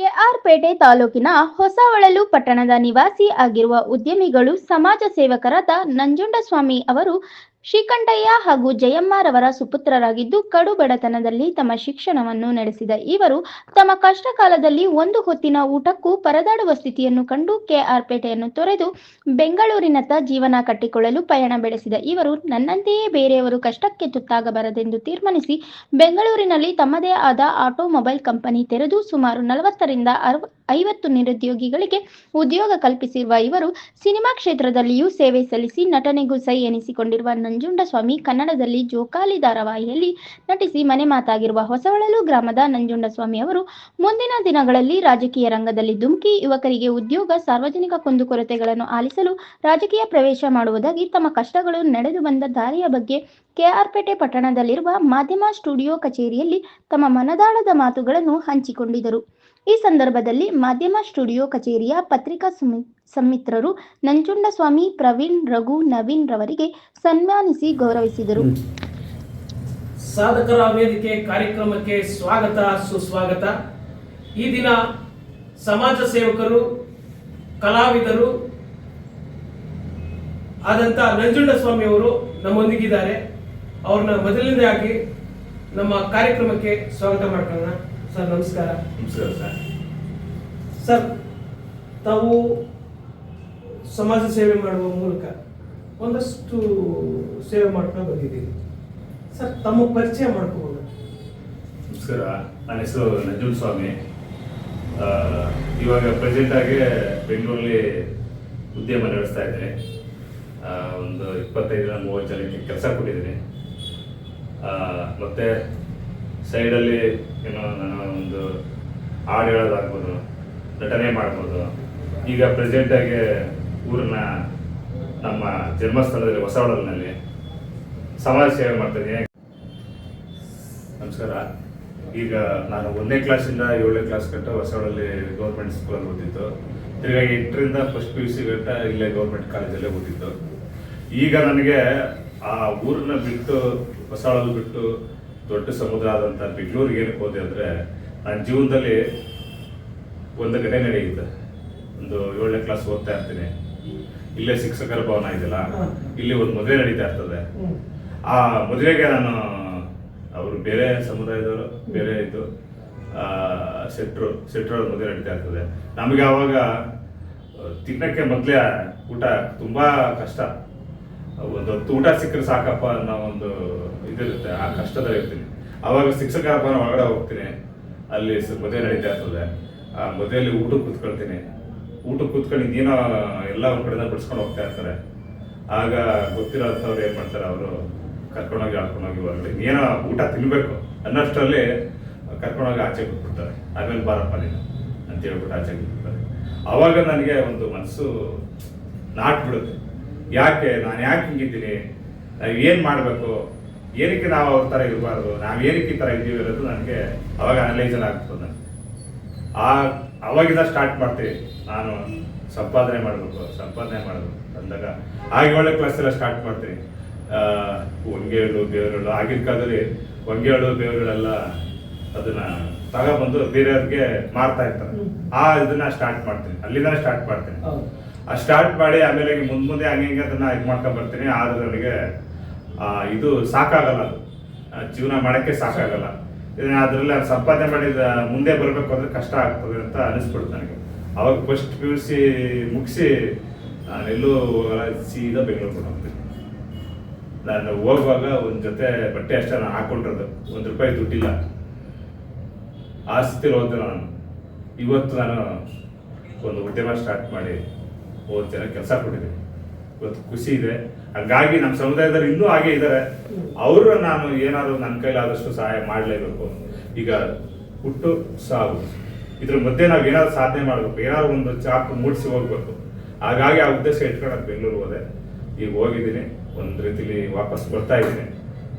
ಕೆಆರ್ಪೇಟೆ ತಾಲೂಕಿನ ಹೊಸಹೊಳಲು ಪಟ್ಟಣದ ನಿವಾಸಿ ಆಗಿರುವ ಉದ್ಯಮಿಗಳು ಸಮಾಜ ಸೇವಕರಾದ ನಂಜುಂಡಸ್ವಾಮಿ ಅವರು ಶ್ರೀಕಂಠಯ್ಯ ಹಾಗೂ ಜಯಮ್ಮರವರ ಸುಪುತ್ರರಾಗಿದ್ದು ಕಡು ಬಡತನದಲ್ಲಿ ತಮ್ಮ ಶಿಕ್ಷಣವನ್ನು ನಡೆಸಿದ ಇವರು ತಮ್ಮ ಕಷ್ಟ ಕಾಲದಲ್ಲಿ ಒಂದು ಹೊತ್ತಿನ ಊಟಕ್ಕೂ ಪರದಾಡುವ ಸ್ಥಿತಿಯನ್ನು ಕಂಡು ಕೆಆರ್ಪೇಟೆಯನ್ನು ತೊರೆದು ಬೆಂಗಳೂರಿನತ್ತ ಜೀವನ ಕಟ್ಟಿಕೊಳ್ಳಲು ಪಯಣ ಬೆಳೆಸಿದ ಇವರು ನನ್ನಂತೆಯೇ ಬೇರೆಯವರು ಕಷ್ಟಕ್ಕೆ ತುತ್ತಾಗಬಾರದೆಂದು ತೀರ್ಮಾನಿಸಿ ಬೆಂಗಳೂರಿನಲ್ಲಿ ತಮ್ಮದೇ ಆದ ಆಟೋಮೊಬೈಲ್ ಕಂಪನಿ ತೆರೆದು ಸುಮಾರು ನಲವತ್ತರಿಂದ ಅರವ ಐವತ್ತು ನಿರುದ್ಯೋಗಿಗಳಿಗೆ ಉದ್ಯೋಗ ಕಲ್ಪಿಸಿರುವ ಇವರು ಸಿನಿಮಾ ಕ್ಷೇತ್ರದಲ್ಲಿಯೂ ಸೇವೆ ಸಲ್ಲಿಸಿ ನಟನೆಗೂ ಸೈ ಎನಿಸಿಕೊಂಡಿರುವ ನಂಜುಂಡಸ್ವಾಮಿ ಕನ್ನಡದಲ್ಲಿ ಜೋಕಾಲಿ ಧಾರಾವಾಹಿಯಲ್ಲಿ ನಟಿಸಿ ಮನೆ ಮಾತಾಗಿರುವ ಹೊಸವಳಲು ಗ್ರಾಮದ ನಂಜುಂಡಸ್ವಾಮಿ ಅವರು ಮುಂದಿನ ದಿನಗಳಲ್ಲಿ ರಾಜಕೀಯ ರಂಗದಲ್ಲಿ ಧುಮುಕಿ ಯುವಕರಿಗೆ ಉದ್ಯೋಗ, ಸಾರ್ವಜನಿಕ ಕುಂದುಕೊರತೆಗಳನ್ನು ಆಲಿಸಲು ರಾಜಕೀಯ ಪ್ರವೇಶ ಮಾಡುವುದಾಗಿ ತಮ್ಮ ಕಷ್ಟಗಳು ನಡೆದು ಬಂದ ದಾರಿಯ ಬಗ್ಗೆ ಕೆಆರ್ಪೇಟೆ ಪಟ್ಟಣದಲ್ಲಿರುವ ಮಾಧ್ಯಮ ಸ್ಟುಡಿಯೋ ಕಚೇರಿಯಲ್ಲಿ ತಮ್ಮ ಮನದಾಳದ ಮಾತುಗಳನ್ನು ಹಂಚಿಕೊಂಡಿದರು ಈ ಸಂದರ್ಭದಲ್ಲಿ ಮಾಧ್ಯಮ ಸ್ಟುಡಿಯೋ ಕಚೇರಿಯ ಪತ್ರಿಕಾ ಸಮ್ಮಿತ್ರರು ನಂಜುಂಡಸ್ವಾಮಿ, ಪ್ರವೀಣ್, ರಘು, ನವೀನ್ ರವರಿಗೆ ಸನ್ಮಾನಿಸಿ ಗೌರವಿಸಿದರು. ಸಾಧಕರ ವೇದಿಕೆ ಕಾರ್ಯಕ್ರಮಕ್ಕೆ ಸ್ವಾಗತ, ಸುಸ್ವಾಗತ. ಈ ದಿನ ಸಮಾಜ ಸೇವಕರು, ಕಲಾವಿದರು ಆದಂತ ನಂಜುಂಡಸ್ವಾಮಿ ಅವರು ನಮ್ಮೊಂದಿಗಿದ್ದಾರೆ. ಅವ್ರನ್ನ ಮೊದಲನೇದಾಗಿ ನಮ್ಮ ಕಾರ್ಯಕ್ರಮಕ್ಕೆ ಸ್ವಾಗತ ಮಾಡ್ಕೊಳ್ಳೋಣ. ಸರ್ ನಮಸ್ಕಾರ. ನಮಸ್ಕಾರ ಸರ್. ಸರ್ ತಾವು ಸಮಾಜ ಸೇವೆ ಮಾಡುವ ಮೂಲಕ ಒಂದಷ್ಟು ಸೇವೆ ಮಾಡ್ಕೊಂಡು ಬಂದಿದ್ದೀರಿ. ಸರ್ ತಮ್ಮ ಪರಿಚಯ ಮಾಡ್ಕೋಬೋದು? ನಮಸ್ಕಾರ. ನನ್ನ ಹೆಸರು ನಂಜುನ್ ಸ್ವಾಮಿ. ಇವಾಗ ಪ್ರೆಸೆಂಟ್ ಆಗಿ ಬೆಂಗಳೂರಲ್ಲಿ ಉದ್ಯಮ ನಡೆಸ್ತಾ ಇದ್ದೀನಿ. ಒಂದು ಇಪ್ಪತ್ತೈದರಿಂದ ಮೂವತ್ತು ಜನಕ್ಕೆ ಕೆಲಸ ಕೊಟ್ಟಿದ್ದೀನಿ. ಮತ್ತೆ ಸೈಡಲ್ಲಿ ಏನೋ ನಾನು ಒಂದು ಹಾಡು ಹೇಳೋದಾಗ್ಬೋದು, ನಟನೆ ಮಾಡ್ಬೋದು. ಈಗ ಪ್ರೆಸೆಂಟ್ ಆಗಿ ಊರಿನ ನಮ್ಮ ಜನ್ಮಸ್ಥಳದಲ್ಲಿ ಹೊಸವಳಲ್ಲಿ ಸಮಾಜ ಸೇವೆ ಮಾಡ್ತಿದ್ದೀನಿ ನಮಸ್ಕಾರ. ಈಗ ನಾನು ಒಂದನೇ ಕ್ಲಾಸಿಂದ ಏಳನೇ ಕ್ಲಾಸ್ ಗಂಟ ಹೊಸವಳಲ್ಲಿ ಗೌರ್ಮೆಂಟ್ ಸ್ಕೂಲಲ್ಲಿ ಓದಿದ್ದು. ತಿರ್ಗಾ ಎಂಟರಿಂದ ಫಸ್ಟ್ ಪಿ ಯು ಸಿ ಗಂಟ ಇಲ್ಲೇ ಗೌರ್ಮೆಂಟ್ ಕಾಲೇಜಲ್ಲೇ ಓದಿದ್ದು. ಈಗ ನನಗೆ ಆ ಊರನ್ನ ಬಿಟ್ಟು ಹೊಸವಳಲ್ಲಿ ಬಿಟ್ಟು ದೊಡ್ಡ ಸಮುದ್ರ ಆದಂಥ ಬೆಂಗಳೂರಿಗೆ ಏನಕ್ಕೆ ಹೋದೆ ಅಂದರೆ ನನ್ನ ಜೀವನದಲ್ಲಿ ಒಂದು ಘಟನೆ ನಡೆಯುತ್ತೆ ಒಂದು ಏಳನೇ ಕ್ಲಾಸ್ ಓದ್ತಾ ಇರ್ತೀನಿ. ಇಲ್ಲೇ ಶಿಕ್ಷಕರ ಭವನ ಇದೆಯಲ್ಲ, ಇಲ್ಲಿ ಒಂದು ಮದುವೆ ನಡೀತಾ ಇರ್ತದೆ. ಆ ಮದುವೆಗೆ ನಾನು ಅವರು ಬೇರೆ ಸಮುದಾಯದವರು, ಬೇರೆ ಇದ್ದು ಸೆಟ್ರು ಸೆಟ್ರ ಮದುವೆ ನಡೀತಾ ಇರ್ತದೆ. ನಮಗೆ ಆವಾಗ ತಿನ್ನಕ್ಕೆ ಮೊದಲೇ ಊಟ ತುಂಬಾ ಕಷ್ಟ. ಒಂದು ಊಟ ಸಿಕ್ಕರೆ ಸಾಕಪ್ಪ ಅನ್ನೋ ಒಂದು ಇದಿರುತ್ತೆ, ಆ ಕಷ್ಟದಲ್ಲಿ ಇರ್ತೀನಿ. ಅವಾಗ ಶಿಕ್ಷಕರ ಒಳಗಡೆ ಹೋಗ್ತೀನಿ. ಅಲ್ಲಿ ಮದುವೆ ನಡೀತಾ ಇರ್ತದೆ. ಆ ಮದುವೆಯಲ್ಲಿ ಊಟಕ್ಕೆ ಕೂತ್ಕೊಳ್ತೀನಿ. ಊಟಕ್ಕೆ ಕೂತ್ಕೊಂಡು ಇನ್ನೇನೋ ಎಲ್ಲ ಕಡೆಯಿಂದ ಬಿಡಿಸ್ಕೊಂಡು ಹೋಗ್ತಾ ಇರ್ತಾರೆ. ಆಗ ಗೊತ್ತಿರೋಂಥವ್ರು ಏನು ಮಾಡ್ತಾರೆ ಅವರು? ಕರ್ಕೊಂಡೋಗಿ ಹಾಕೊಂಡೋಗಿ ಹೊರಗಡೆ ಏನೋ ಊಟ ತಿನ್ನಬೇಕು ಅನ್ನೋಷ್ಟರಲ್ಲಿ ಕರ್ಕೊಂಡೋಗಿ ಆಚೆ ಕೂತ್ಬಿಡ್ತಾರೆ ಆಮೇಲೆ ಬಾರಪ್ಪ ನೀನು ಅಂತ ಹೇಳ್ಬಿಟ್ಟು ಆಚೆ ಕೂತ್ಬಿಡ್ತಾರೆ ಅವಾಗ ನನಗೆ ಒಂದು ಮನಸ್ಸು ನಾಟ್ಬಿಡುತ್ತೆ ಯಾಕೆ ನಾನು ಯಾಕೆ ಹಿಂಗಿದ್ದೀನಿ? ನಾವು ಏನು ಮಾಡಬೇಕು? ಏನಕ್ಕೆ ನಾವು ಅವ್ರ ಥರ ಇರಬಾರ್ದು? ನಾವು ಏನಕ್ಕೆ ಈ ಥರ ಇದ್ದೀವಿ ಅನ್ನೋದು ನನಗೆ ಅವಾಗ ಅನಲೈಸಲ್ ಆಗ್ತದೆ ನನಗೆ. ಆ ಅವಾಗಿಂದ ಸ್ಟಾರ್ಟ್ ಮಾಡ್ತೀವಿ. ನಾನು ಸಂಪಾದನೆ ಮಾಡಬೇಕು ಸಂಪಾದನೆ ಮಾಡಬೇಕು ಅಂದಾಗ ಹಾಗೆ ಒಳ್ಳೆ ಕ್ಲಾಸ್ ಎಲ್ಲ ಸ್ಟಾರ್ಟ್ ಮಾಡ್ತೀನಿ ಆ, ಹೊಂಗೆಗಳು ಬೇವರುಗಳು ಆಗಿನ ಕಾಲದಲ್ಲಿ ಹೊಂಗೆಗಳು ಬೇವರುಗಳೆಲ್ಲ ಅದನ್ನ ತಗೊಬಂದು ಬೇರೆಯವ್ರಿಗೆ ಮಾರ್ತಾ ಇರ್ತಾರೆ. ಆ ಇದನ್ನ ಸ್ಟಾರ್ಟ್ ಮಾಡ್ತೀನಿ. ಅಲ್ಲಿಂದ ಸ್ಟಾರ್ಟ್ ಮಾಡ್ತೀನಿ. ಆ ಸ್ಟಾರ್ಟ್ ಮಾಡಿ ಆಮೇಲೆ ಮುಂದೆ ಮುಂದೆ ಹಂಗೆ ಹಿಂಗೆ ಅದನ್ನ ಇದು ಮಾಡ್ಕೊಂಡು ಬರ್ತೀನಿ. ಆದರೆ ನನಗೆ ಇದು ಸಾಕಾಗಲ್ಲ ಜೀವನ ಮಾಡೋಕ್ಕೆ ಸಾಕಾಗಲ್ಲ. ಅದ್ರಲ್ಲಿ ಸಂಪಾದನೆ ಮಾಡಿದ ಮುಂದೆ ಬರಬೇಕು ಅಂದ್ರೆ ಕಷ್ಟ ಆಗ್ತದೆ ಅಂತ ಅನಿಸ್ಬಿಡ್ತು ನನಗೆ. ಅವಾಗ ಫಸ್ಟ್ ಪಿ ಯು ಸಿ ಮುಗಿಸಿ ನಾನೆಲ್ಲೂ ಸೀದಾ ಬೆಂಗಳೂರು ಹೋಗ್ತೀನಿ. ನಾನು ಹೋಗುವಾಗ ಒಂದು ಜೊತೆ ಬಟ್ಟೆ ಅಷ್ಟೇ ನಾನು ಹಾಕೊಂಡಿರೋದು ಒಂದು ರೂಪಾಯಿ ದುಡ್ಡಿಲ್ಲ. ಆ ಸ್ಥಿತಿಲಿ ಹೋದೆ ನಾನು. ಇವತ್ತು ನಾನು ಒಂದು ಉದ್ಯಮ ಸ್ಟಾರ್ಟ್ ಮಾಡಿ ಮೂವತ್ತು ಜನ ಕೆಲಸ ಕೊಟ್ಟಿದ್ದೀನಿ. ಇವತ್ತು ಖುಷಿ ಇದೆ. ಹಂಗಾಗಿ ನಮ್ಮ ಸಮುದಾಯದಲ್ಲಿ ಇನ್ನೂ ಹಾಗೆ ಇದ್ದಾರೆ ಅವರು ನಾನು ಏನಾದರೂ ನನ್ನ ಕೈಲಾದಷ್ಟು ಸಹಾಯ ಮಾಡಲೇಬೇಕು. ಈಗ ಹುಟ್ಟು ಸಾವು. ಇದ್ರ ಮಧ್ಯೆ ನಾವು ಏನಾದ್ರು ಸಾಧನೆ ಮಾಡಬೇಕು. ಏನಾದ್ರು ಒಂದು ಚಾಪ್ ಮೂಡಿಸಿ ಹೋಗ್ಬೇಕು. ಹಾಗಾಗಿ ಆ ಉದ್ದೇಶ ಇಟ್ಕೊಂಡು ಬೆಂಗಳೂರು ಹೋದೆ. ಈಗ ಹೋಗಿದ್ದೀನಿ. ಒಂದು ರೀತಿಲಿ ವಾಪಸ್ ಬರ್ತಾ ಇದ್ದೀನಿ.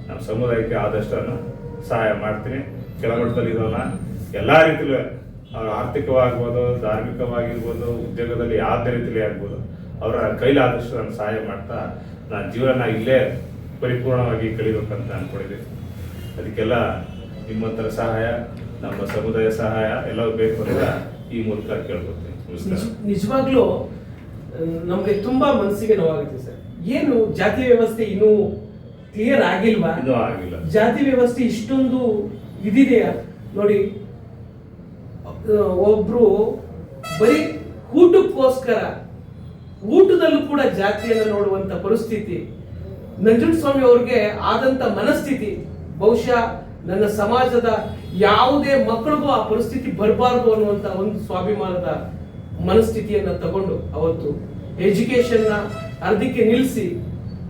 ನಮ್ಮ ಸಮುದಾಯಕ್ಕೆ ಆದಷ್ಟನ್ನು ಸಹಾಯ ಮಾಡ್ತೀನಿ. ಕೆಳಮಟ್ಟದಲ್ಲಿ ಇರೋಣ ಎಲ್ಲ ರೀತಿಲೂ ಆರ್ಥಿಕವಾಗ್ಬೋದು ಧಾರ್ಮಿಕವಾಗಿರ್ಬೋದು ಉದ್ಯೋಗದಲ್ಲಿ ಯಾವುದೇ ರೀತಿಯಲ್ಲಿ ಆಗ್ಬೋದು ಅವರ ಕೈಲಾದಷ್ಟು ನಾನು ಸಹಾಯ ಮಾಡ್ತಾ ನಾನು ಜೀವನ ಇಲ್ಲೇ ಪರಿಪೂರ್ಣವಾಗಿ ಕಳಿಬೇಕಂತ ಅನ್ಕೊಂಡಿದ್ದೀನಿ. ಅದಕ್ಕೆಲ್ಲ ನಿಮ್ಮಂತರ ಸಹಾಯ ನಮ್ಮ ಸಮುದಾಯ ಸಹಾಯ ಎಲ್ಲವೂ ಬೇಕು ಅಂತ ಈ ಮೂಲಕ ಕೇಳ್ಕೊತೀನಿ ನಿಜವಾಗ್ಲೂ ನಮಗೆ ತುಂಬಾ ಮನಸ್ಸಿಗೆ ನೋವಾಗುತ್ತೆ ಸರ್. ಏನು ಜಾತಿ ವ್ಯವಸ್ಥೆ ಇನ್ನೂ ಕ್ಲಿಯರ್ ಆಗಿಲ್ವಾ? ಇನ್ನೂ ಆಗಿಲ್ಲ. ಜಾತಿ ವ್ಯವಸ್ಥೆ ಇಷ್ಟೊಂದು ಇದಿದೆಯಾ? ನೋಡಿ ಒಬ್ರು ಬರೀ ಊಟಕ್ಕೋಸ್ಕರ, ಊಟದಲ್ಲೂ ಕೂಡ ಜಾತಿಯನ್ನು ನೋಡುವಂತ ಪರಿಸ್ಥಿತಿ. ನಂಜುಂಡಸ್ವಾಮಿ ಅವ್ರಿಗೆ ಆದಂತ ಮನಸ್ಥಿತಿ. ಬಹುಶಃ ನನ್ನ ಸಮಾಜದ ಯಾವುದೇ ಮಕ್ಕಳಿಗೂ ಆ ಪರಿಸ್ಥಿತಿ ಬರಬಾರ್ದು ಅನ್ನುವಂತ ಒಂದು ಸ್ವಾಭಿಮಾನದ ಮನಸ್ಥಿತಿಯನ್ನ ತಗೊಂಡು ಅವತ್ತು ಎಜುಕೇಶನ್ನ ಅರ್ಧಕ್ಕೆ ನಿಲ್ಲಿಸಿ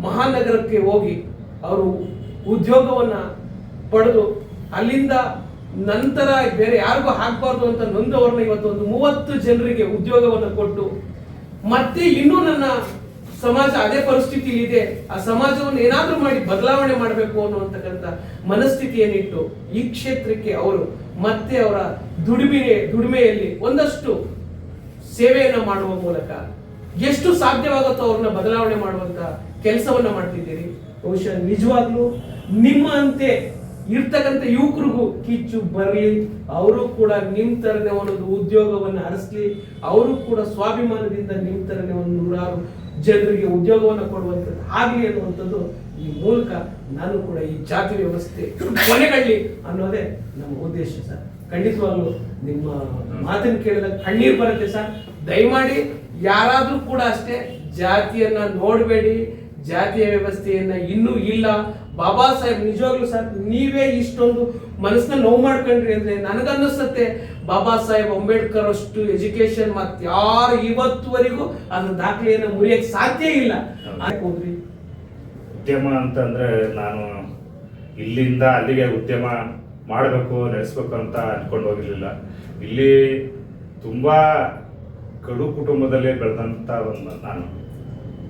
ಮಹಾನಗರಕ್ಕೆ ಹೋಗಿ ಅವರು ಉದ್ಯೋಗವನ್ನ ಪಡೆದು ಅಲ್ಲಿಂದ ನಂತರ ಬೇರೆ ಯಾರಿಗೂ ಹಾಕಬಾರ್ದು ಅಂತ ನೊಂದವ್ರನ್ನ ಇವತ್ತು ಒಂದು ಮೂವತ್ತು ಜನರಿಗೆ ಉದ್ಯೋಗವನ್ನು ಕೊಟ್ಟು, ಮತ್ತೆ ಇನ್ನೂ ನನ್ನ ಸಮಾಜ ಅದೇ ಪರಿಸ್ಥಿತಿ ಇದೆ, ಆ ಸಮಾಜವನ್ನು ಏನಾದರೂ ಮಾಡಿ ಬದಲಾವಣೆ ಮಾಡಬೇಕು ಅನ್ನುವಂತಕ್ಕಂಥ ಮನಸ್ಥಿತಿಯನ್ನಿಟ್ಟು ಈ ಕ್ಷೇತ್ರಕ್ಕೆ ಅವರು ಮತ್ತೆ ಅವರ ದುಡಿಮೆ ದುಡಿಮೆಯಲ್ಲಿ ಒಂದಷ್ಟು ಸೇವೆಯನ್ನು ಮಾಡುವ ಮೂಲಕ ಎಷ್ಟು ಸಾಧ್ಯವಾಗುತ್ತೋ ಅವ್ರನ್ನ ಬದಲಾವಣೆ ಮಾಡುವಂತ ಕೆಲಸವನ್ನ ಮಾಡ್ತಿದ್ದೀರಿ. ಬಹುಶಃ ನಿಜವಾಗ್ಲೂ ನಿಮ್ಮ ಅಂತೆ ಇರ್ತಕ್ಕಂಥ ಯುವಕರಿಗೂ ಕಿಚ್ಚು, ಬರಲಿ, ಅವರು ಕೂಡ ನಿಮ್ಮ ತರನೇ ಒಂದು ಉದ್ಯೋಗವನ್ನು ಹರಿಸ್ಲಿ, ಅವರು ಕೂಡ ಸ್ವಾಭಿಮಾನದಿಂದ ನಿಮ್ಮ ತರನೇ ಒಂದು ನೂರಾರು ಜನರಿಗೆ ಉದ್ಯೋಗವನ್ನು ಕೊಡುವಂಥದ್ದು ಆಗಲಿ ಅನ್ನುವಂಥದ್ದು ಈ ಮೂಲಕ ನಾನು ಕೂಡ ಈ ಜಾತಿ ವ್ಯವಸ್ಥೆ ಕೊನೆಗಳ್ಳಿ ಅನ್ನೋದೇ ನಮ್ಮ ಉದ್ದೇಶ ಸರ್. ಖಂಡಿತವಾಗ್ಲೂ ನಿಮ್ಮ ಮಾತನ್ನು ಕೇಳಿದಾಗ ಕಣ್ಣೀರು ಬರುತ್ತೆ ಸರ್. ದಯಮಾಡಿ ಯಾರಾದರೂ ಕೂಡ ಅಷ್ಟೇ ಜಾತಿಯನ್ನ ನೋಡಬೇಡಿ, ಜಾತಿಯ ವ್ಯವಸ್ಥೆಯನ್ನ ಇನ್ನೂ ಇಲ್ಲ ಬಾಬಾ ಸಾಹೇಬ್ ನಿಜವಾಗ್ಲೂ ಸರ್ ನೀವೇ ಇಷ್ಟೊಂದು ಮನಸ್ಸನ್ನ ನೋವು ಮಾಡ್ಕೊಂಡ್ರಿ ಅಂದ್ರೆ ನನಗನ್ನಿಸುತ್ತೆ ಬಾಬಾ ಸಾಹೇಬ್ ಅಂಬೇಡ್ಕರ್ ಅಷ್ಟು ಎಜುಕೇಶನ್ ಮತ್ತೆ ಯಾರು ಇವತ್ತುವರೆಗೂ ಅದ್ರ ದಾಖಲೆಯನ್ನು ಮುರಿಯಕ್ ಸಾಧ್ಯ ಇಲ್ಲ. ಹೋದ್ರಿ. ಉದ್ಯಮ ಅಂತಂದ್ರೆ ನಾನು ಇಲ್ಲಿಂದ ಅಲ್ಲಿಗೆ ಉದ್ಯಮ ಮಾಡಬೇಕು ನಡೆಸ್ಬೇಕು ಅಂತ ಅನ್ಕೊಂಡು ಹೋಗಿರ್ಲಿಲ್ಲ. ಇಲ್ಲಿ ತುಂಬಾ ಕಡು ಕುಟುಂಬದಲ್ಲಿ ಬೆಳೆದಂತ ಒಂದು ನಾನು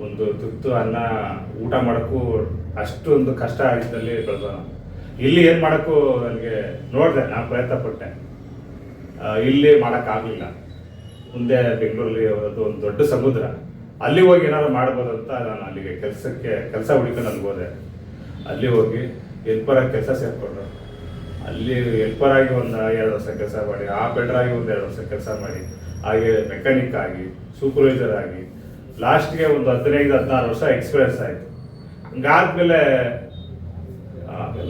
ಒಂದು ತುತ್ತು ಅನ್ನ ಊಟ ಮಾಡೋಕ್ಕೂ ಅಷ್ಟೊಂದು ಕಷ್ಟ ಆಗಿದ್ದಲ್ಲಿ ಬೆಳೆದ ಇಲ್ಲಿ ಏನು ಮಾಡೋಕ್ಕೂ ನನಗೆ ನೋಡಿದೆ, ನಾನು ಪ್ರಯತ್ನ ಪಟ್ಟೆ. ಇಲ್ಲಿ ಮಾಡೋಕ್ಕಾಗಲಿಲ್ಲ ಮುಂದೆ ಬೆಂಗಳೂರಲ್ಲಿ ಅದು ಒಂದು ದೊಡ್ಡ ಸಮುದ್ರ. ಅಲ್ಲಿ ಹೋಗಿ ಏನಾದ್ರು ಅಂತ ನಾನು ಅಲ್ಲಿಗೆ ಕೆಲಸಕ್ಕೆ, ಕೆಲಸ ಹುಡುಕೊಂಡು ನನಗೆ ಹೋದೆ. ಅಲ್ಲಿ ಹೋಗಿ ಎಲ್ಪರಾಗಿ ಕೆಲಸ ಸೇರಿಕೊಂಡ್ರು ಅಲ್ಲಿ ಎಲ್ಪರಾಗಿ ಒಂದು ಎರಡು ವರ್ಷ ಕೆಲಸ ಮಾಡಿ ಆಪರೇಟರಾಗಿ ಒಂದು ಎರಡು ವರ್ಷ ಕೆಲಸ ಮಾಡಿ, ಹಾಗೆ ಮೆಕ್ಯಾನಿಕ್ ಆಗಿ ಸೂಪರ್ವೈಸರ್ ಆಗಿ ಲಾಸ್ಟ್ಗೆ ಒಂದು ಹದಿನೈದು, ಹದಿನಾರು ವರ್ಷ ಎಕ್ಸ್ಪೀರಿಯನ್ಸ್ ಆಯಿತು. ಹಂಗಾದ್ಮೇಲೆ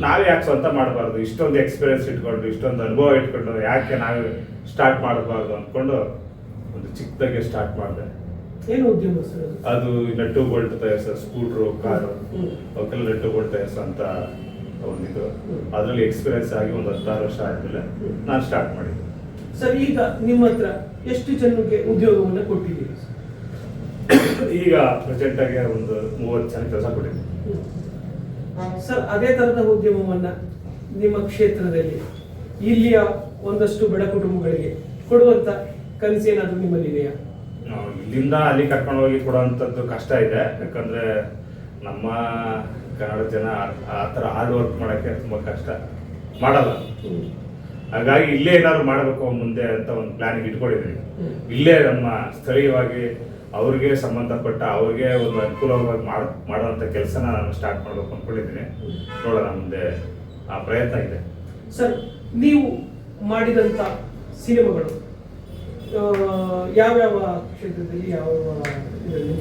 ನಾವೇ ಯಾಕೆ ಸ್ವಂತ ಮಾಡಬಾರ್ದು? ಇಷ್ಟೊಂದು ಎಕ್ಸ್ಪೀರಿಯನ್ಸ್ ಇಟ್ಕೊಂಡು ಇಷ್ಟೊಂದು ಅನುಭವ ಇಟ್ಕೊಂಡು ಯಾಕೆ ನಾವೇ ಸ್ಟಾರ್ಟ್ ಮಾಡಬಾರ್ದು ಅಂದ್ಕೊಂಡು ಒಂದು ಚಿಕ್ಕದಾಗೆ ಸ್ಟಾರ್ಟ್ ಮಾಡಿದೆ. ಏನು ಉದ್ಯಮ ಸರ್ ಅದು? ನಟ್ಟು ಬೋಲ್ಟ್ ತಯಾರಿಸೋ ಸ್ಕೂಟ್ರು ಕಾರು. ಅವಕ್ಕೆಲ್ಲ ನಟ್ಟು ಬೋಲ್ಟ್ ತಯಾರಿಸೋ ಅಂತ ಒಂದಿದ್ದು ಅದರಲ್ಲಿ ಎಕ್ಸ್ಪೀರಿಯನ್ಸ್ ಆಗಿ ಒಂದು ಹತ್ತಾರು ವರ್ಷ ಆದಮೇಲೆ ನಾನು ಸ್ಟಾರ್ಟ್ ಮಾಡಿದ್ದೆ. ಸರ್ ಈಗ ನಿಮ್ಮ ಹತ್ರ ಎಷ್ಟು ಜನಕ್ಕೆ ಉದ್ಯೋಗವನ್ನು ಕೊಟ್ಟಿದ್ದೀರಿ? ಈಗ ಪ್ರೆಸೆಂಟ್ ಆಗಿ ಒಂದು ಮೂವತ್ತು ಜನ ಕೆಲಸ ಕೊಟ್ಟಿದ್ದೆ ಸರ್ ಅದೇ ತರದ ಉದ್ಯಮವನ್ನ ನಿಮ್ಮ ಕ್ಷೇತ್ರದಲ್ಲಿ ಇಲ್ಲಿಯ ಒಂದಷ್ಟು ಬಡ ಕುಟುಂಬಗಳಿಗೆ ಕೊಡುವಂತ ಕನಸೇನಾದ್ರೂ ನಿಮ್ಮಲ್ಲಿ ಇದೆಯಾ? ಇಲ್ಲಿಂದ ಅಲ್ಲಿ ಕರ್ಕೊಂಡು ಹೋಗಿ ಕೊಡುವಂಥದ್ದು ಕಷ್ಟ ಇದೆ. ಯಾಕಂದ್ರೆ ನಮ್ಮ ಕನ್ನಡ ಜನ ಆ- ಥರ ಹಾರ್ಡ್ ವರ್ಕ್ ಮಾಡೋಕ್ಕೆ ತುಂಬ ಕಷ್ಟ. ಮಾಡಲ್ಲ. ಹಾಗಾಗಿ ಇಲ್ಲೇ ಏನಾದ್ರು ಮಾಡಬೇಕು ಮುಂದೆ ಅಂತ ಒಂದು ಪ್ಲಾನ್ ಇಟ್ಕೊಂಡಿದ್ದೀನಿ. ಇಲ್ಲೇ ನಮ್ಮ ಸ್ಥಳೀಯವಾಗಿ ಅವ್ರಿಗೆ ಸಂಬಂಧಪಟ್ಟ, ಅವ್ರಿಗೆ ಒಂದು ಅನುಕೂಲವಾಗಿ ಮಾಡ ಮಾಡುವಂಥ ಕೆಲಸನ ನಾನು ಸ್ಟಾರ್ಟ್ ಮಾಡಬೇಕು ಅಂದ್ಕೊಂಡಿದ್ದೀನಿ ನೋಡೋಣ ಮುಂದೆ ಆ ಪ್ರಯತ್ನ ಇದೆ ಸರ್, ನೀವು ಮಾಡಿದಂತ ಸಿನಿಮಾಗಳು ಯಾವ್ಯಾವ ಕ್ಷೇತ್ರದಲ್ಲಿ, ಯಾವ ಇದರಲ್ಲಿ?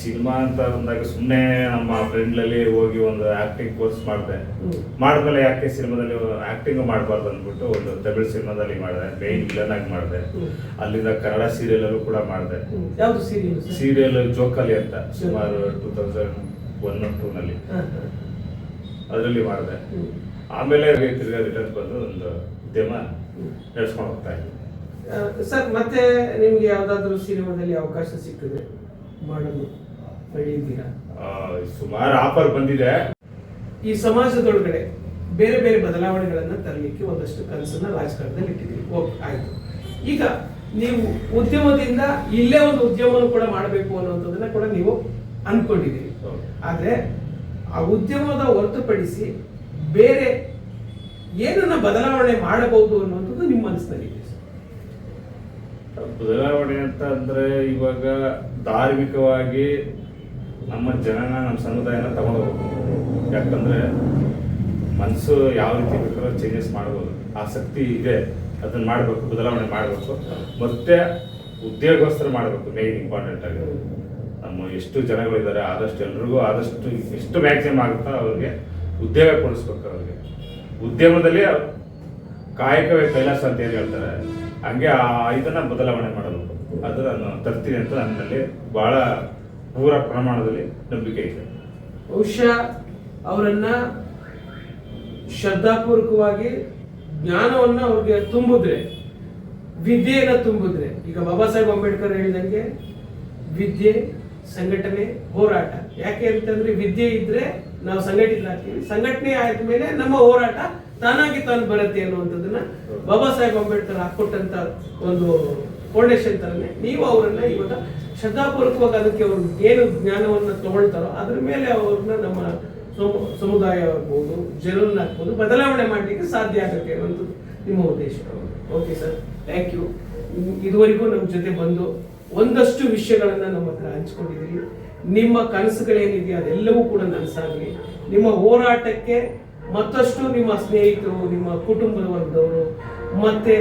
ಸಿನಿಮಾ ಅಂತ ಬಂದಾಗ ಸುಮ್ಮನೆ ನಮ್ಮ ಫ್ರೆಂಡ್ಲಲ್ಲಿ ಹೋಗಿ ಒಂದು ಆಕ್ಟಿಂಗ್ ಕೋರ್ಸ್ ಮಾಡಿದೆ. ಮಾಡಿದ್ಮೇಲೆ ಯಾಕೆ ಸಿನಿಮಾದಲ್ಲಿ ಆಕ್ಟಿಂಗ್ ಮಾಡಬಾರ್ದು ಅಂದ್ಬಿಟ್ಟು ಒಂದು ತಮಿಳು ಸಿನಿಮಾದಲ್ಲಿ ಮಾಡಿದೆ. ಮೇನ್ ವಿಲನ್ ಆಗಿ ಮಾಡಿದೆ. ಅಲ್ಲಿಂದ ಕನ್ನಡ ಸೀರಿಯಲ್ ಅಲ್ಲೂ ಕೂಡ ಮಾಡಿದೆ. Serial sir? ಸೀರಿಯಲ್ ಜೋಕಾಲಿ ಅಂತ ಸುಮಾರು ಟೂ ತೌಸಂಡ್ ಒನ್ ಟೂ ನಲ್ಲಿ. ಹಾ, ಹಾ. ಅದರಲ್ಲಿ ಮಾಡಿದೆ. ಆಮೇಲೆ ತಿರ್ಗಾ ರಿಟರ್ನ್ ಬಂದು ಒಂದು ಉದ್ಯಮ ನಡೆಸ್ಕೊಂಡು ಹೋಗ್ತಾ ಇದ್ದೀನಿ ಸರ್ ಮತ್ತೆ ನಿಮ್ಗೆ ಯಾವ್ದಾದ್ರು ಸಿನಿಮಾದಲ್ಲಿ ಅವಕಾಶ ಸಿಕ್ಕಿದೆ ಮಾಡಲು ಪಡೆಯಿದ್ದೀರಾ ಆ, ಸುಮಾರು ಆಫರ್ ಬಂದಿದೆ. ಈ ಸಮಾಜದೊಳಗಡೆ ಬೇರೆ ಬೇರೆ ಬದಲಾವಣೆಗಳನ್ನ ತರಲಿಕ್ಕೆ ಒಂದಷ್ಟು ಕನಸನ್ನ ರಾಜಕಾರಣದಲ್ಲಿ ಇಟ್ಟಿದ್ದೀರಿ. ಓಕೆ ಆಯ್ತು. ಈಗ ನೀವು ಉದ್ಯಮದಿಂದ ಇಲ್ಲೇ ಒಂದು ಉದ್ಯಮವನ್ನು ಕೂಡ ಮಾಡಬೇಕು ಅನ್ನುವಂಥದ್ದನ್ನ ಕೂಡ ನೀವು ಅನ್ಕೊಂಡಿದ್ದೀರಿ. ಆದ್ರೆ ಆ ಉದ್ಯಮದ ಹೊರತುಪಡಿಸಿ ಬೇರೆ ಏನನ್ನ ಬದಲಾವಣೆ ಮಾಡಬಹುದು ಅನ್ನುವಂಥದ್ದು ನಿಮ್ಮ ಮನಸ್ಸಿನಲ್ಲಿ ಬದಲಾವಣೆ ಅಂತ ಅಂದ್ರೆ ಇವಾಗ ಧಾರ್ಮಿಕವಾಗಿ ನಮ್ಮ ಜನನ ನಮ್ಮ ಸಮುದಾಯನ ತಗೊಂಡೋಗ್ಬೇಕು. ಯಾಕಂದ್ರೆ ಮನಸ್ಸು ಯಾವ ರೀತಿ ಬೇಕಾದ್ರೂ ಚೇಂಜಸ್ ಮಾಡ್ಬೋದು. ಆ ಶಕ್ತಿ ಇದೆ, ಅದನ್ನ ಮಾಡಬೇಕು, ಬದಲಾವಣೆ ಮಾಡಬೇಕು. ಮತ್ತೆ ಉದ್ಯೋಗಸ್ಥರು ಮಾಡಬೇಕು ಮೇನ್ ಇಂಪಾರ್ಟೆಂಟ್ ಆಗಿ. ನಮ್ಮ ಎಷ್ಟು ಜನಗಳಿದ್ದಾರೆ, ಆದಷ್ಟು ಎಲ್ರಿಗೂ ಆದಷ್ಟು ಎಷ್ಟು ಮ್ಯಾಕ್ಸಿಮಮ್ ಆಗುತ್ತೋ ಅವ್ರಿಗೆ ಉದ್ಯೋಗ ಕೊಡಿಸ್ಬೇಕು ಅವ್ರಿಗೆ. ಉದ್ಯಮದಲ್ಲಿ ಕಾಯಕವೇ ಕೈಲಾಸ ಅಂತ ಏನು ಹೇಳ್ತಾರೆ, ಹಂಗೆ ಆ ಇದನ್ನ ಬದಲಾವಣೆ ಮಾಡಬೇಕು. ಅದು ನಾನು ತರ್ತೀನಿ ಅಂತ ನನ್ನಲ್ಲಿ ಬಹಳ ಪೂರ ಪ್ರಮಾಣದಲ್ಲಿ ನಂಬಿಕೆ ಇದೆ. ಬಹುಶಃ ಅವರನ್ನ ಶ್ರದ್ಧಾಪೂರ್ವಕವಾಗಿ ಜ್ಞಾನವನ್ನ ಅವ್ರಿಗೆ ತುಂಬಿದ್ರೆ ವಿದ್ಯೆಯನ್ನ ತುಂಬಿದ್ರೆ ಈಗ ಬಾಬಾ ಸಾಹೇಬ್ ಅಂಬೇಡ್ಕರ್ ಹೇಳಿದಂಗೆ ವಿದ್ಯೆ ಸಂಘಟನೆ ಹೋರಾಟ. ಯಾಕೆ ಅಂತಂದ್ರೆ ವಿದ್ಯೆ ಇದ್ರೆ ನಾವು ಸಂಘಟಿತರಾಗ್ತೀವಿ ಸಂಘಟನೆ ಆದ್ಮೇಲೆ ನಮ್ಮ ಹೋರಾಟ ತಾನಾಗಿ ತಾನು ಬರುತ್ತೆ ಅನ್ನುವಂಥದ್ದನ್ನ ಬಾಬಾ ಸಾಹೇಬ್ ಅಂಬೇಡ್ಕರ್ ಹಾಕೊಟ್ಟಂತ ಒಂದು ಫೌಂಡೇಶನ್ ಥರನೇ ನೀವು ಅವರನ್ನ ಇವಾಗ ಶ್ರದ್ಧಾಪೂರ್ವಕವಾಗಿ ಅದಕ್ಕೆ ಅವ್ರು ಏನು ಜ್ಞಾನವನ್ನು ತಗೊಳ್ತಾರೋ ಅದ್ರ ಮೇಲೆ ಅವ್ರನ್ನ ನಮ್ಮ ಸಮು- ಸಮುದಾಯ ಆಗ್ಬೋದು, ಜನರನ್ನ ಆಗ್ಬೋದು ಬದಲಾವಣೆ ಮಾಡಲಿಕ್ಕೆ ಸಾಧ್ಯ ಆಗುತ್ತೆ ಒಂದು ನಿಮ್ಮ ಉದ್ದೇಶ. ಓಕೆ ಸರ್ ಥ್ಯಾಂಕ್ ಯು ಇದುವರೆಗೂ ನಮ್ಮ ಜೊತೆ ಬಂದು ಒಂದಷ್ಟು ವಿಷಯಗಳನ್ನು ನಮ್ಮ ಹತ್ರ ಹಂಚ್ಕೊಂಡಿದ್ದೀರಿ. ನಿಮ್ಮ ಕನಸುಗಳೇನಿದೆಯೋ ಅದೆಲ್ಲವೂ ಕೂಡ ನನಸಾಗಲಿ ನಿಮ್ಮ ಹೋರಾಟಕ್ಕೆ ಮತ್ತಷ್ಟು ನಿಮ್ಮ ಸ್ನೇಹಿತರು, ನಿಮ್ಮ ಕುಟುಂಬದ ವರ್ಗದವರು, ಮತ್ತೆ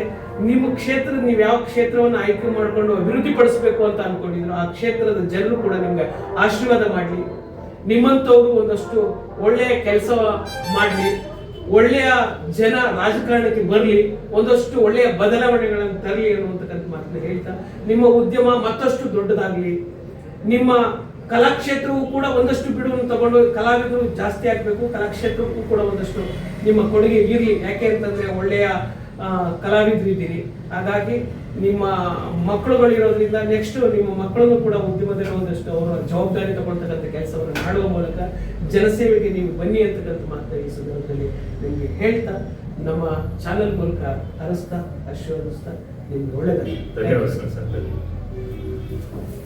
ನಿಮ್ಮ ಕ್ಷೇತ್ರ, ನೀವು ಯಾವ ಕ್ಷೇತ್ರವನ್ನು ಆಯ್ಕೆ ಮಾಡಿಕೊಂಡು ಅಭಿವೃದ್ಧಿ ಪಡಿಸಬೇಕು ಅಂತ ಅನ್ಕೊಂಡಿದ್ರು ಆ ಕ್ಷೇತ್ರದ ಜನರು ಕೂಡ ನಿಮ್ಗೆ ಆಶೀರ್ವಾದ ಮಾಡಲಿ. ನಿಮ್ಮಂಥವ್ರು ಒಂದಷ್ಟು ಒಳ್ಳೆಯ ಕೆಲಸ ಮಾಡಲಿ. ಒಳ್ಳೆಯ ಜನ ರಾಜಕಾರಣಕ್ಕೆ ಬರಲಿ. ಒಂದಷ್ಟು ಒಳ್ಳೆಯ ಬದಲಾವಣೆಗಳನ್ನು ತರಲಿ ಅನ್ನುವಂಥಕ್ಕಂಥ ಮಾತನ್ನ ಹೇಳ್ತಾ, ನಿಮ್ಮ ಉದ್ಯಮ ಮತ್ತಷ್ಟು ದೊಡ್ಡದಾಗಲಿ. ನಿಮ್ಮ ಕಲಾಕ್ಷೇತ್ರವೂ ಕೂಡ ಒಂದಷ್ಟು ಬಿಡುವನ್ನು ತಗೊಂಡು ಕಲಾವಿದರು ಜಾಸ್ತಿ ಆಗಬೇಕು, ಕಲಾಕ್ಷೇತ್ರಕ್ಕೂ ಕೂಡ ಒಂದಷ್ಟು ನಿಮ್ಮ ಕೊಡುಗೆ ಇರಲಿ. ಯಾಕೆ ಅಂತಂದ್ರೆ ಒಳ್ಳೆಯ ಆ, ಕಲಾವಿದರು ಇದ್ದೀರಿ ಹಾಗಾಗಿ ನಿಮ್ಮ ಮಕ್ಕಳುಗಳಿರೋದ್ರಿಂದ ನೆಕ್ಸ್ಟ್ ನಿಮ್ಮ ಮಕ್ಕಳನ್ನು ಕೂಡ ಉದ್ಯಮದಲ್ಲಿ ಒಂದಷ್ಟು ಅವರ ಜವಾಬ್ದಾರಿ ತಗೊಳ್ತಕ್ಕಂಥ ಕೆಲಸವನ್ನು ಮಾಡುವ ಮೂಲಕ ಜನಸೇವೆಗೆ ನೀವು ಬನ್ನಿ ಅಂತಕ್ಕಂಥ ಮಾತ್ರ ಈ ಸಂದರ್ಭದಲ್ಲಿ ನಿಮಗೆ ಹೇಳ್ತಾ ನಮ್ಮ ಚಾನೆಲ್ ಮೂಲಕ ಹರಿಸ್ತಾ ಆಶೀರ್ವದಿಸ್ತಾ ನಿಮ್ಗೆ ಸರ್.